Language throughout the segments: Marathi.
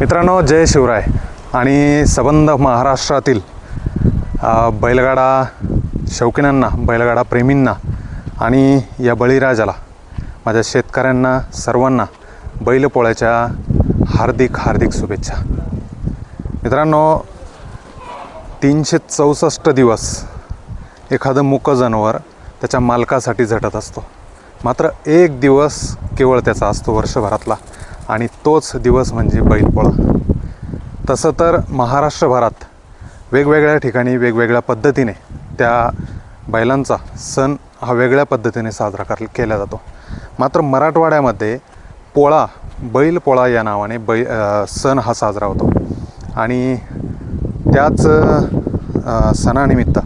मित्रांनो जय शिवराय आणि सबंध महाराष्ट्रातील बैलगाडा शौकीनांना बैलगाडा प्रेमींना आणि या बळीराजाला माझ्या शेतकऱ्यांना सर्वांना बैलपोळ्याच्या हार्दिक हार्दिक शुभेच्छा. मित्रांनो तीनशे चौसष्ट दिवस एखादं मुकं जनावर त्याच्या मालकासाठी झटत असतो. मात्र एक दिवस केवळ त्याचा असतो वर्षभरातला. आणि तोच दिवस म्हणजे बैलपोळा. तसं तर महाराष्ट्रभरात वेगवेगळ्या ठिकाणी वेगवेगळ्या पद्धतीने त्या बैलांचा सण हा वेगळ्या पद्धतीने साजरा कर केला जातो. मात्र मराठवाड्यामध्ये पोळा बैलपोळा या नावाने बै सण हा साजरा होतो. आणि त्याच सणानिमित्त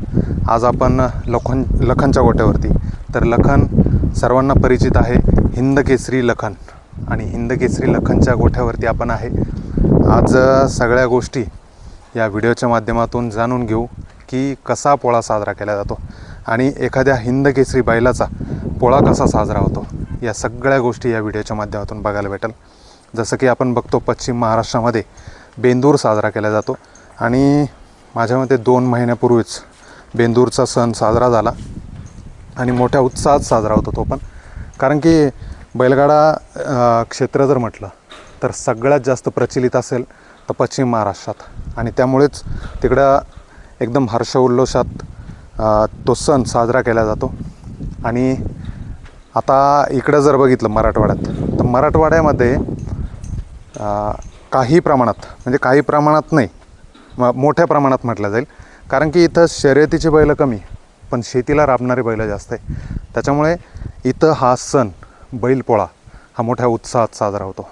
आज आपण लखन लखनच्या गोट्यावरती तर लखन सर्वांना परिचित आहे हिंद केसरी लखन. आणि हिंदकेसरी लखनच्या गोठ्यावरती आपण आहे. आज सगळ्या गोष्टी या व्हिडिओच्या माध्यमातून जाणून घेऊ की कसा पोळा साजरा केला जातो आणि एखाद्या हिंदकेसरी बैलाचा पोळा कसा साजरा होतो या सगळ्या गोष्टी या व्हिडिओच्या माध्यमातून बघायला भेटेल. जसं की आपण बघतो पश्चिम महाराष्ट्रामध्ये बेंदूर साजरा केला जातो आणि माझ्या मते दोन महिन्यापूर्वीच बेंदूरचा सण साजरा झाला आणि मोठ्या उत्साहात साजरा होतो तो पण. कारण की बैलगाडा क्षेत्र जर म्हटलं तर सगळ्यात जास्त प्रचलित असेल तर पश्चिम महाराष्ट्रात. आणि त्यामुळेच तिकडं एकदम हर्षउल्लोषात तो सण साजरा केला जातो. आणि आता इकडं जर बघितलं मराठवाड्यात तर मराठवाड्यामध्ये काही प्रमाणात म्हणजे काही प्रमाणात नाही म मोठ्या प्रमाणात म्हटलं जाईल. कारण की इथं शर्यतीची बैलं कमी पण शेतीला राबणारी बैलं जास्त आहे. त्याच्यामुळे इथं हा सण बैलपोळा हा मोठ्या उत्साहात साजरा होतो.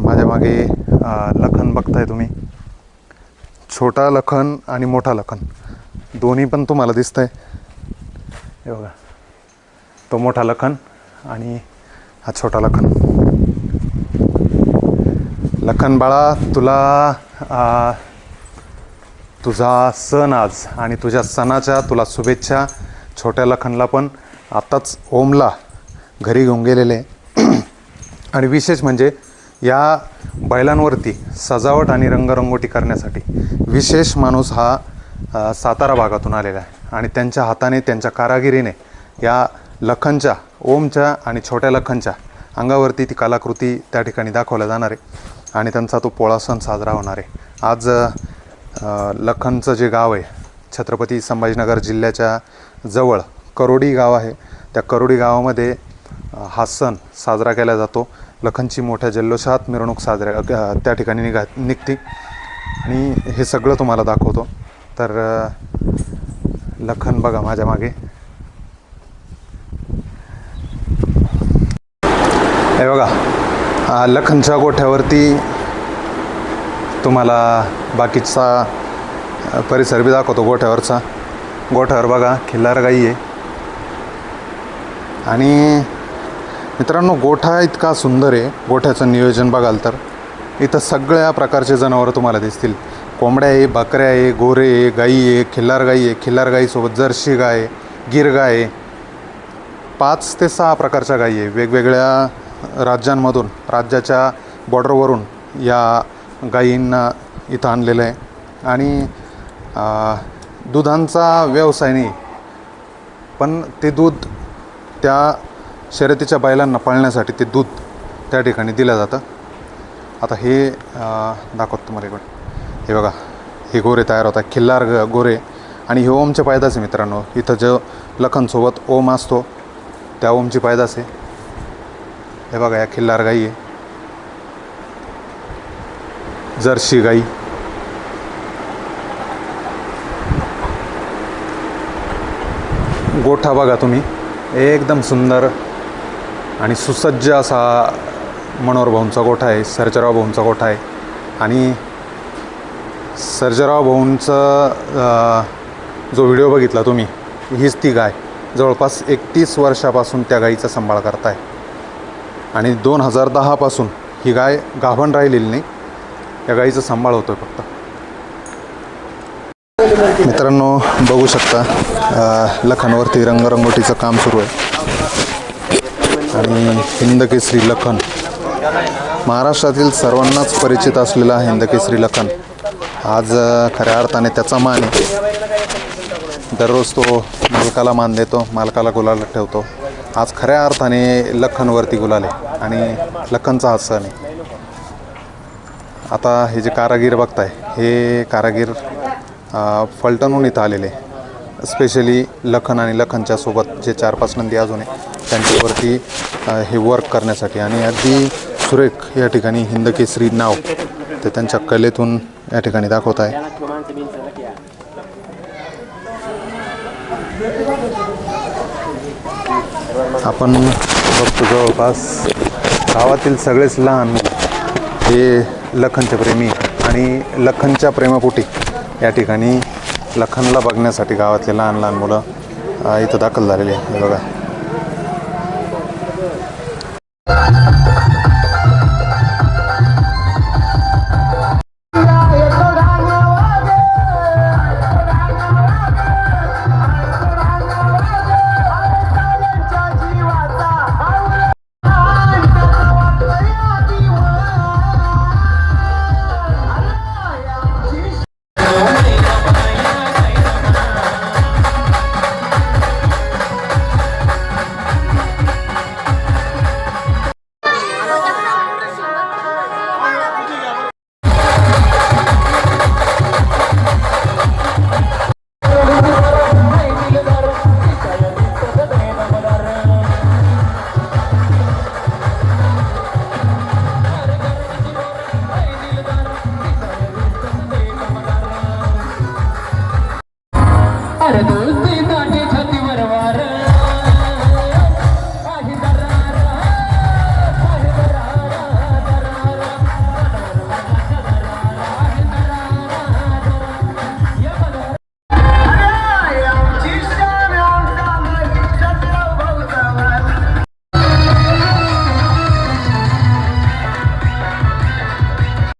माझ्या मागे लखन बघताय तुम्ही. छोटा लखन आणि मोठा लखन. दोन्ही पण तुम्हाला दिसतंय. हे बघा. तो मोठा लखन आणि हा छोटा लखन. लखन बाळा तुला आ, तुझा सण आज आणि तुझ्या सणाच्या तुला शुभेच्छा. छोट्या लखनला पण. आत्ताच ओमला घरी घेऊन गेलेले. आणि विशेष म्हणजे या बैलांवरती सजावट आणि रंगरंगोटी करण्यासाठी विशेष माणूस हा सातारा भागातून आलेला आहे. आणि त्यांच्या हाताने त्यांच्या कारागिरीने या लखनच्या ओमच्या आणि छोट्या लखनच्या अंगावरती ती कलाकृती त्या ठिकाणी दाखवल्या जाणार आहे. आणि त्यांचा तो पोळा सण साजरा होणार आहे. आज लखनचं जे गाव आहे छत्रपती संभाजीनगर जिल्ह्याच्या जवळ करोडी गाव आहे. त्या करोडी गावामध्ये हा सण साजरा केला जातो. लखनची मोठ्या जल्लोषात मिरवणूक साजऱ्या त्या ठिकाणी निघा निघते. आणि हे सगळं तुम्हाला दाखवतो. तर लखन बघा माझ्या मागे. हे बघा लखनच्या गोठ्यावरती तुम्हाला बाकीचा परिसर बी दाखवतो गोठ्यावरचा. गोठ्यावर बघा खिल्लार गाई आहे. आणि मित्रांनो गोठा इतका सुंदर आहे. गोठ्याचं नियोजन बघाल तर. इथं सगळ्या प्रकारचे जनावरं तुम्हाला दिसतील. कोंबड्या आहे बकऱ्या आहे गोरे आहे गाई आहे खिल्लार गाई आहे. खिल्लार गाईसोबत जर्शी गाय गिर गाय. आहे पाच ते सहा प्रकारच्या गायी आहे. वेगवेगळ्या राज्यांमधून राज्याच्या बॉर्डरवरून या गायींना इथं आणलेलं आहे. आणि दुधांचा व्यवसाय नाही पण ते दूध त्या शर्यतीच्या बैलांना पाळण्यासाठी ते दूध त्या ठिकाणी दिलं जातं. आता हे दाखवत दाखवतो तुम्हाला इकडे हे बघा हे गोरे तयार होतात खिल्लार ग गोरे. आणि हे ओमचे पायदास आहे मित्रांनो. इथं जो लखनसोबत ओम असतो त्या ओमची पायदास आहे. हे बघा या खिल्लार गाई आहे. जर्शी गाई. गोठा बघा तुम्ही. एकदम सुंदर. आणि सुसज्ज असा मनोहर भाऊंचा गोठा आहे सर्जराव भाऊंचा गोठा आहे. आणि सर्जराव भाऊंचं जो व्हिडिओ बघितला तुम्ही हीच ती गाय जवळपास एकतीस वर्षापासून त्या गाईचा सांभाळ करताय. आणि दोन हजार दहापासून ही गाय गाभण राहिलेली नाही या गाईचा सांभाळ होतो आहे फक्त. मित्रांनो बघू शकता लखनवरती रंगरंगोटीचं काम सुरू आहे. आणि हिंदकेसरी लखन. महाराष्ट्रातील सर्वांनाच परिचित असलेला हिंदकेसरी लखन. आज खऱ्या अर्थाने त्याचा मान आहे. दररोज तो मालकाला मान देतो मालकाला गुलाल ठेवतो. आज खऱ्या अर्थाने लखनवरती गुलाल आहे आणि लखनचा हा सण आहे. आता हे जे कारागीर बघताय हे कारागीर फलटणून फलटणहून इथं आलेले. स्पेशली लखन आणि लखनच्या सोबत जे चार पाच नंदी अजून आहे त्यांच्यावरती हे वर्क करण्यासाठी. आणि अगदी सुरेख या ठिकाणी हिंदकेसरी नाव ते त्यांच्या कलेतून या ठिकाणी दाखवत आहे. आपण बघतो जवळपास गावातील सगळेच लहान हे लखनचे प्रेमी आणि लखनच्या प्रेमापोटी या ठिकाणी लखनला बघण्यासाठी गावातले लहान लहान मुलं इथं दाखल झालेले आहे. बघा. लागल Editor